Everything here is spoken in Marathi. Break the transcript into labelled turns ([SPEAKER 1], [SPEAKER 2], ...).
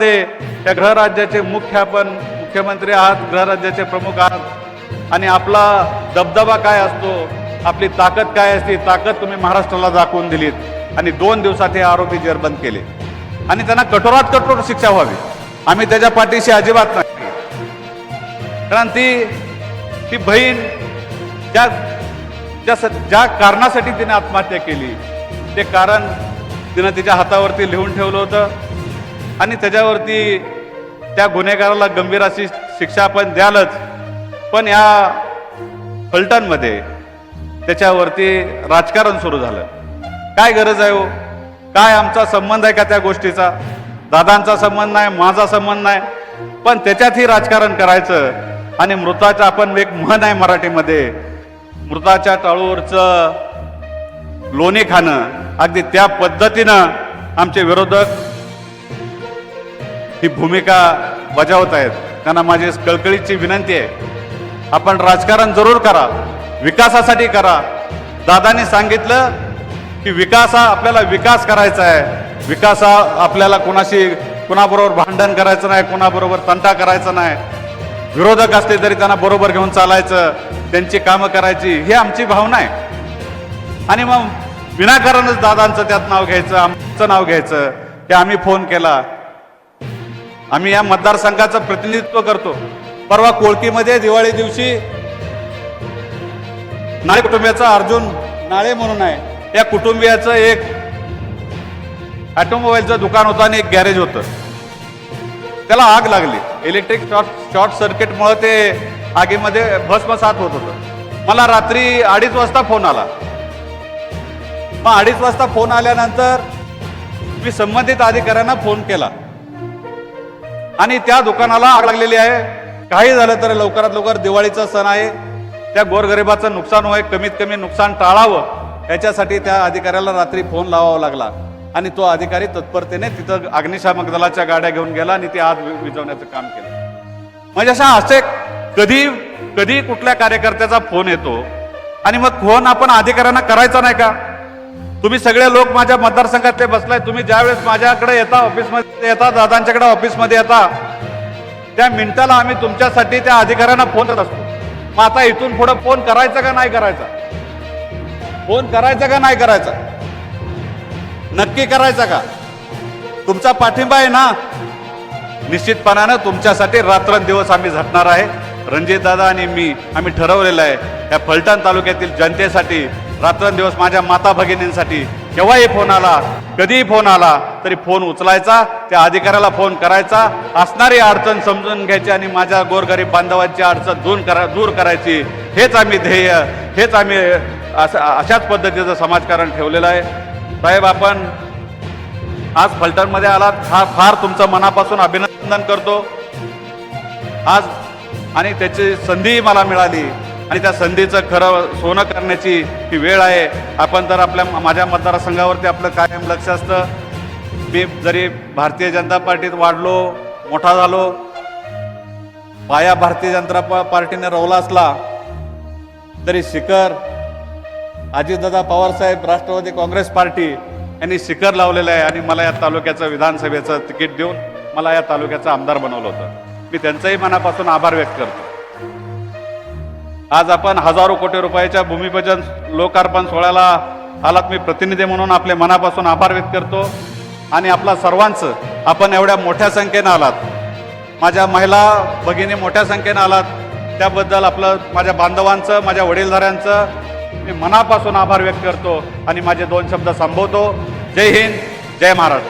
[SPEAKER 1] ते या गृहराज्याचे मुख्य आपण मुख्यमंत्री आहात गृहराज्याचे प्रमुख आहात. आणि आपला दबदबा काय असतो आपली ताकद काय असते ताकद तुम्ही महाराष्ट्राला दाखवून दिलीत. आणि दोन दिवसात हे आरोपी जेरबंद केले. आणि त्यांना कठोरात कठोर शिक्षा व्हावी. आम्ही त्याच्या पाठीशी अजिबात नाही. कारण ती ती बहीण ज्या ज्या ज्या कारणासाठी तिने आत्महत्या केली ते कारण तिनं तिच्या हातावरती लिहून ठेवलं होतं. आणि त्याच्यावरती त्या गुन्हेगाराला गंभीर अशी शिक्षा आपण द्यालच. पण या फलटणमध्ये त्याच्यावरती राजकारण सुरू झालं. काय गरज आहे हो? काय आमचा संबंध आहे का त्या गोष्टीचा? दादांचा संबंध नाही माझा संबंध नाही. पण त्याच्यातही राजकारण करायचं आणि मृताचं आपण एक म्हण आहे मराठीमध्ये. मृताच्या टाळूवरचं लोणी खाणं अगदी त्या पद्धतीनं आमचे विरोधक ही भूमिका बजावत आहेत. त्यांना माझी कळकळीची विनंती आहे. आपण राजकारण जरूर करा. विकासासाठी करा. दादानी सांगितलं की विकास हा आपल्याला विकास करायचा आहे. विकास हा आपल्याला कोणाशी कुणाबरोबर भांडण करायचं नाही कुणाबरोबर तंटा करायचा नाही. विरोधक असले तरी त्यांना बरोबर घेऊन चालायचं. त्यांची कामं करायची. ही आमची भावना आहे. आणि मग विनाकारणच दादांचं त्यात नाव घ्यायचं आमचं नाव घ्यायचं. की आम्ही फोन केला. आम्ही या मतदारसंघाचं प्रतिनिधित्व करतो. परवा कोळकीमध्ये दिवाळी दिवशी नाळे कुटुंबियाचा अर्जुन नाळे म्हणून आहे. या कुटुंबियाचं एक ऑटोमोबाईलचं दुकान होतं आणि एक गॅरेज होतं. त्याला आग लागली. इलेक्ट्रिक शॉर्ट शॉर्ट सर्किटमुळं ते आगीमध्ये भस्मसात होत होतं. मला रात्री अडीच वाजता फोन आला. मग अडीच वाजता फोन आल्यानंतर मी संबंधित अधिकाऱ्यांना फोन केला. आणि त्या दुकानाला आग लागलेली आहे. काही झालं तर लवकरात लवकर दिवाळीचा सण आहे. त्या गोरगरिबाचं नुकसान होय कमीत कमी नुकसान टाळावं. याच्यासाठी त्या अधिकाऱ्याला रात्री फोन लावावा लागला. आणि तो अधिकारी तत्परतेने तिथं अग्निशामक दलाच्या गाड्या घेऊन गेला आणि ती आग वि- विझवण्याचं काम केलं. म्हणजे अशा असे कधी कधी कुठल्या कार्यकर्त्याचा फोन येतो आणि मग फोन आपण अधिकाऱ्यांना करायचा नाही का? तुम्ही सगळे लोक माझ्या मतदारसंघातले बसलाय. तुम्ही ज्यावेळेस माझ्याकडे येता ऑफिसमध्ये येता दादांच्याकडे ऑफिसमध्ये येता त्या मिनिटाला आम्ही तुमच्यासाठी त्या अधिकाऱ्यांना फोन करत असतो. मग आता इथून पुढे फोन करायचा का नाही करायचा? फोन करायचा का नाही करायचा? नक्की करायचा का? तुमचा पाठिंबा आहे ना? निश्चितपणानं तुमच्यासाठी रात्रंदिवस आम्ही झटणार आहे. रणजित दादा आणि मी आम्ही ठरवलेलं आहे या फलटण तालुक्यातील जनतेसाठी रात्रंदिवस माझ्या माता भगिनींसाठी केव्हाही फोन आला कधीही फोन आला तरी फोन उचलायचा त्या अधिकाऱ्याला फोन करायचा असणारी अडचण समजून घ्यायची आणि माझ्या गोरगरीब बांधवांची अडचण दूर करा दूर करायची हेच आम्ही ध्येय हेच आम्ही असं अशाच पद्धतीचं समाजकारण ठेवलेलं आहे. साहेब आपण आज फलटणमध्ये आलात. हा फार तुमचं मनापासून अभिनंदन करतो. आज आणि त्याची संधीही मला मिळाली. आणि त्या संधीचं खरं सोनं करण्याची ही वेळ आहे. आपण तर आपल्या माझ्या मतदारसंघावरती आपलं कायम लक्ष असतं. मी जरी भारतीय जनता पार्टीत वाढलो मोठा झालो पाया भारतीय जनता पा- पार्टीने रोवला असला तरी शिखर अजितदादा पवारसाहेब राष्ट्रवादी काँग्रेस पार्टी यांनी शिखर लावलेलं आहे आणि मला या तालुक्याचं विधानसभेचं तिकीट देऊन मला या तालुक्याचं आमदार बनवलं होतं. मी त्यांचंही मनापासून आभार व्यक्त करतो. आज आपण हजारो कोटी रुपयाच्या भूमिपूजन लोकार्पण सोहळ्याला आलात. मी प्रतिनिधी म्हणून आपले मनापासून आभार व्यक्त करतो. आणि आपला सर्वांचं आपण एवढ्या मोठ्या संख्येनं आलात. माझ्या महिला भगिनी मोठ्या संख्येनं आलात. त्याबद्दल आपलं माझ्या बांधवांचं माझ्या वडीलधाऱ्यांचं मी मनापासून आभार व्यक्त करतो. आणि माझे दोन शब्द संबोधतो जय हिंद जय महाराष्ट्र.